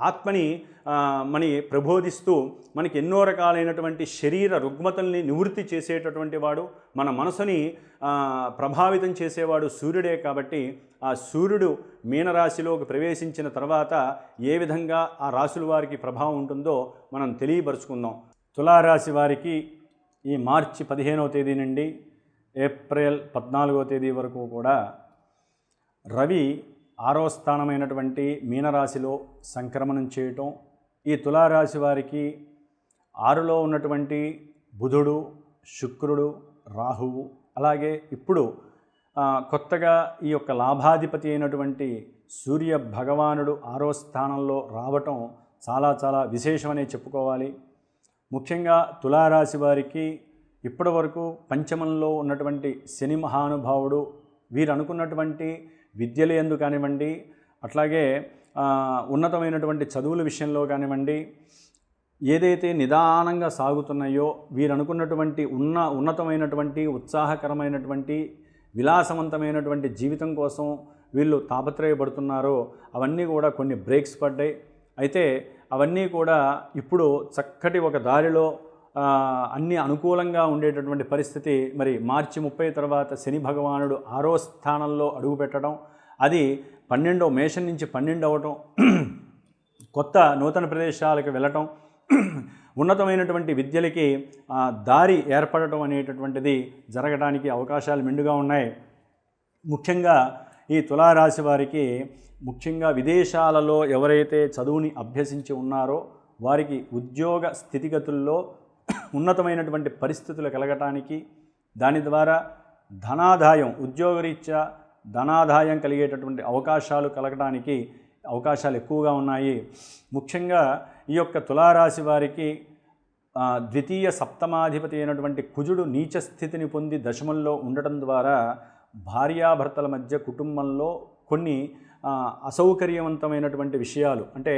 ఆత్మని మని ప్రబోధిస్తూ మనకి ఎన్నో రకాలైనటువంటి శరీర రుగ్మతల్ని నివృత్తి చేసేటటువంటి వాడు మన మనసుని ప్రభావితం చేసేవాడు సూర్యుడే కాబట్టి ఆ సూర్యుడు మీనరాశిలోకి ప్రవేశించిన తర్వాత ఏ విధంగా ఆ రాశుల వారికి ప్రభావం ఉంటుందో మనం తెలియపరుచుకుందాం. తులారాశి వారికి ఈ మార్చి పదిహేనవ తేదీ నుండి ఏప్రిల్ పద్నాలుగో తేదీ వరకు కూడా రవి ఆరో స్థానమైనటువంటి మీనరాశిలో సంక్రమణం చేయటం ఈ తులారాశి వారికి ఆరులో ఉన్నటువంటి బుధుడు శుక్రుడు రాహువు అలాగే ఇప్పుడు కొత్తగా ఈ యొక్క లాభాధిపతి అయినటువంటి సూర్య భగవానుడు ఆరో స్థానంలో రావటం చాలా చాలా విశేషమనే చెప్పుకోవాలి. ముఖ్యంగా తులారాశి వారికి ఇప్పటి వరకు పంచమంలో ఉన్నటువంటి శని మహానుభావుడు వీరు అనుకున్నటువంటి విద్యలు ఎందు కానివ్వండి అట్లాగే ఉన్నతమైనటువంటి చదువుల విషయంలో కానివ్వండి ఏదైతే నిదానంగా సాగుతున్నాయో వీరు అనుకున్నటువంటి ఉన్న ఉన్నతమైనటువంటి ఉత్సాహకరమైనటువంటి విలాసవంతమైనటువంటి జీవితం కోసం వీళ్ళు తాపత్రయపడుతున్నారో అవన్నీ కూడా కొన్ని బ్రేక్స్ పడ్డాయి. అయితే అవన్నీ కూడా ఇప్పుడు చక్కటి ఒక దారిలో అన్ని అనుకూలంగా ఉండేటటువంటి పరిస్థితి మరి మార్చి ముప్పై తర్వాత శని భగవానుడు ఆరో స్థానంలో అడుగుపెట్టడం అది పన్నెండో మేషం నుంచి పన్నెండు అవటం కొత్త నూతన ప్రదేశాలకు వెళ్ళటం ఉన్నతమైనటువంటి విద్యలకి దారి ఏర్పడటం అనేటటువంటిది జరగడానికి అవకాశాలు మెండుగా ఉన్నాయి. ముఖ్యంగా ఈ తులారాశి వారికి ముఖ్యంగా విదేశాలలో ఎవరైతే చదువుని అభ్యసించి ఉన్నారో వారికి ఉద్యోగ స్థితిగతుల్లో ఉన్నతమైనటువంటి పరిస్థితులు కలగటానికి దాని ద్వారా ధనాదాయం ఉద్యోగరీత్యా ధనాదాయం కలిగేటటువంటి అవకాశాలు కలగడానికి అవకాశాలు ఎక్కువగా ఉన్నాయి. ముఖ్యంగా ఈ యొక్క తులారాశి వారికి ద్వితీయ సప్తమాధిపతి అయినటువంటి కుజుడు నీచ స్థితిని పొంది దశమంలో ఉండటం ద్వారా భార్యాభర్తల మధ్య కుటుంబంలో కొన్ని అసౌకర్యవంతమైనటువంటి విషయాలు అంటే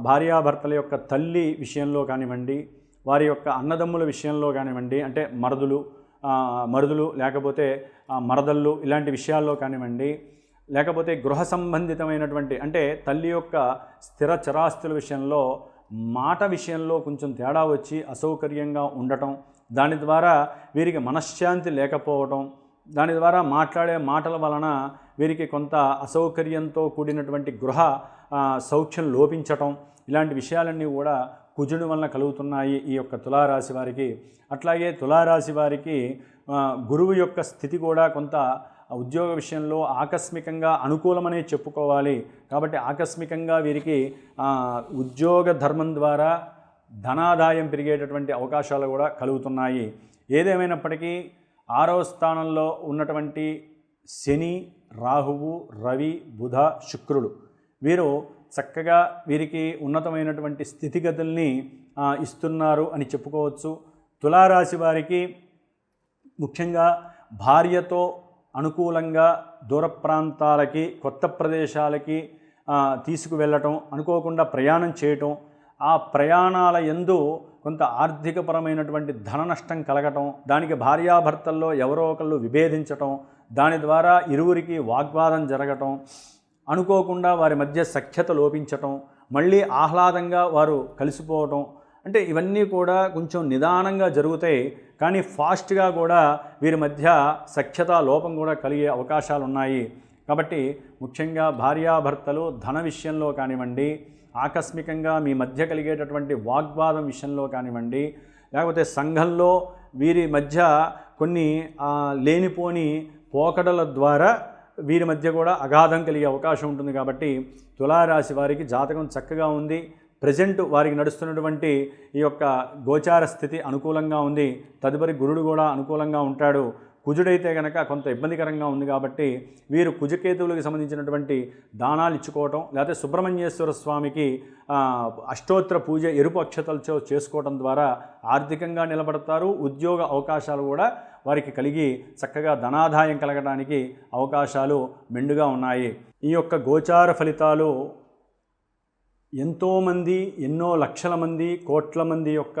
భార్యాభర్తల యొక్క తల్లి విషయంలో కానివ్వండి వారి యొక్క అన్నదమ్ముల విషయంలో కానివ్వండి అంటే మరదులు మరుదులు లేకపోతే మరదళ్ళు ఇలాంటి విషయాల్లో కానివ్వండి లేకపోతే గృహ సంబంధితమైనటువంటి అంటే తల్లి యొక్క స్థిర చరాస్తుల విషయంలో మాట విషయంలో కొంచెం తేడా వచ్చి అసౌకర్యంగా ఉండటం దాని ద్వారా వీరికి మనశ్శాంతి లేకపోవటం దాని ద్వారా మాట్లాడే మాటల వలన వీరికి కొంత అసౌకర్యంతో కూడినటువంటి గృహ సౌఖ్యం లోపించటం ఇలాంటి విషయాలన్నీ కూడా కుజుడు వలన కలుగుతున్నాయి ఈ యొక్క తులారాశి వారికి. అట్లాగే తులారాశి వారికి గురువు యొక్క స్థితి కూడా కొంత ఉద్యోగ విషయంలో ఆకస్మికంగా అనుకూలమనే చెప్పుకోవాలి. కాబట్టి ఆకస్మికంగా వీరికి ఉద్యోగ ధర్మం ద్వారా ధనాదాయం పెరిగేటటువంటి అవకాశాలు కూడా కలుగుతున్నాయి. ఏదేమైనప్పటికీ ఆరవ స్థానంలో ఉన్నటువంటి శని రాహువు రవి బుధ శుక్రుడు వీరు చక్కగా వీరికి ఉన్నతమైనటువంటి స్థితిగతుల్ని ఇస్తున్నారు అని చెప్పుకోవచ్చు. తులారాశి వారికి ముఖ్యంగా భార్యతో అనుకూలంగా దూర ప్రాంతాలకి కొత్త ప్రదేశాలకి తీసుకువెళ్ళటం అనుకోకుండా ప్రయాణం చేయటం ఆ ప్రయాణాల ఎందు కొంత ఆర్థికపరమైనటువంటి ధన నష్టం కలగటం దానికి భార్యాభర్తల్లో ఎవరో ఒకళ్ళు విభేదించటం దాని ద్వారా ఇరువురికి వాగ్వాదం జరగటం అనుకోకుండా వారి మధ్య సఖ్యత లోపించటం మళ్ళీ ఆహ్లాదంగా వారు కలిసిపోవటం అంటే ఇవన్నీ కూడా కొంచెం నిదానంగా జరుగుతాయి. కానీ ఫాస్ట్గా కూడా వీరి మధ్య సఖ్యత లోపం కూడా కలిగే అవకాశాలు ఉన్నాయి కాబట్టి ముఖ్యంగా భార్యాభర్తలు ధన విషయంలో కానివ్వండి ఆకస్మికంగా మీ మధ్య కలిగేటటువంటి వాగ్వాదం విషయంలో కానివ్వండి లేకపోతే సంఘంలో వీరి మధ్య కొన్ని లేనిపోని పోకడల ద్వారా వీరి మధ్య కూడా అగాధం కలిగే అవకాశం ఉంటుంది కాబట్టి తులారాశి వారికి జాతకం చక్కగా ఉంది. ప్రజెంట్ వారికి నడుస్తున్నటువంటి ఈ యొక్క గోచార స్థితి అనుకూలంగా ఉంది. తదుపరి గురుడు కూడా అనుకూలంగా ఉంటాడు. కుజుడైతే కనుక కొంత ఇబ్బందికరంగా ఉంది కాబట్టి వీరు కుజకేతువులకు సంబంధించినటువంటి దానాలు ఇచ్చుకోవటం లేకపోతే సుబ్రహ్మణ్యేశ్వర స్వామికి అష్టోత్తర పూజ ఎరుపు అక్షతలతో చేసుకోవడం ద్వారా ఆర్థికంగా నిలబడతారు. ఉద్యోగ అవకాశాలు కూడా వారికి కలిగి చక్కగా ధనాదాయం కలగడానికి అవకాశాలు మెండుగా ఉన్నాయి. ఈ యొక్క గోచార ఫలితాలు ఎంతోమంది ఎన్నో లక్షల మంది కోట్ల మంది యొక్క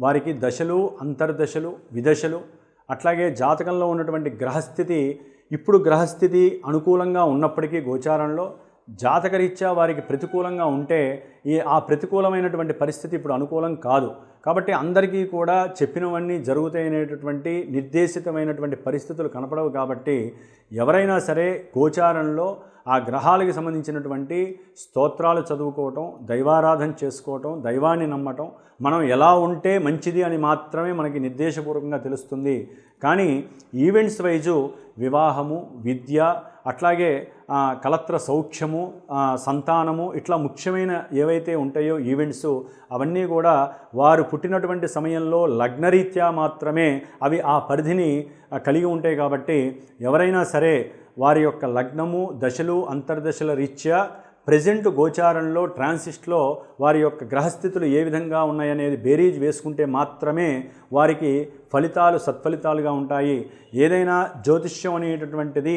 వారికి దశలు అంతర్దశలు విదశలు అట్లాగే జాతకంలో ఉన్నటువంటి గ్రహస్థితి ఇప్పుడు గ్రహస్థితి అనుకూలంగా ఉన్నప్పటికీ గోచారంలో జాతకరీత్యా వారికి ప్రతికూలంగా ఉంటే ఈ ఆ ప్రతికూలమైనటువంటి పరిస్థితి ఇప్పుడు అనుకూలం కాదు. కాబట్టి అందరికీ కూడా చెప్పినవన్నీ జరుగుతాయనేటటువంటి నిర్దేశితమైనటువంటి పరిస్థితులు కనపడవు కాబట్టి ఎవరైనా సరే గోచారంలో ఆ గ్రహాలకి సంబంధించినటువంటి స్తోత్రాలు చదువుకోవటం దైవారాధన చేసుకోవటం దైవాన్ని నమ్మటం మనం ఎలా ఉంటే మంచిది అని మాత్రమే మనకి నిర్దేశపూర్వకంగా తెలుస్తుంది. కానీ ఈవెంట్స్ వైజు వివాహము విద్య అట్లాగే కలత్ర సౌఖ్యము సంతానము ఇట్లా ముఖ్యమైన ఏవైతే ఉంటాయో ఈవెంట్స్ అవన్నీ కూడా వారు పుట్టినటువంటి సమయంలో లగ్నరీత్యా మాత్రమే అవి ఆ పరిధిని కలిగి ఉంటాయి కాబట్టి ఎవరైనా సరే వారి యొక్క లగ్నము దశలు అంతర్దశల రీత్యా ప్రజెంట్ గోచారంలో ట్రాన్సిస్ట్లో వారి యొక్క గ్రహస్థితులు ఏ విధంగా ఉన్నాయనేది బేరీజ్ వేసుకుంటే మాత్రమే వారికి ఫలితాలు సత్ఫలితాలుగా ఉంటాయి. ఏదైనా జ్యోతిష్యం అనేటటువంటిది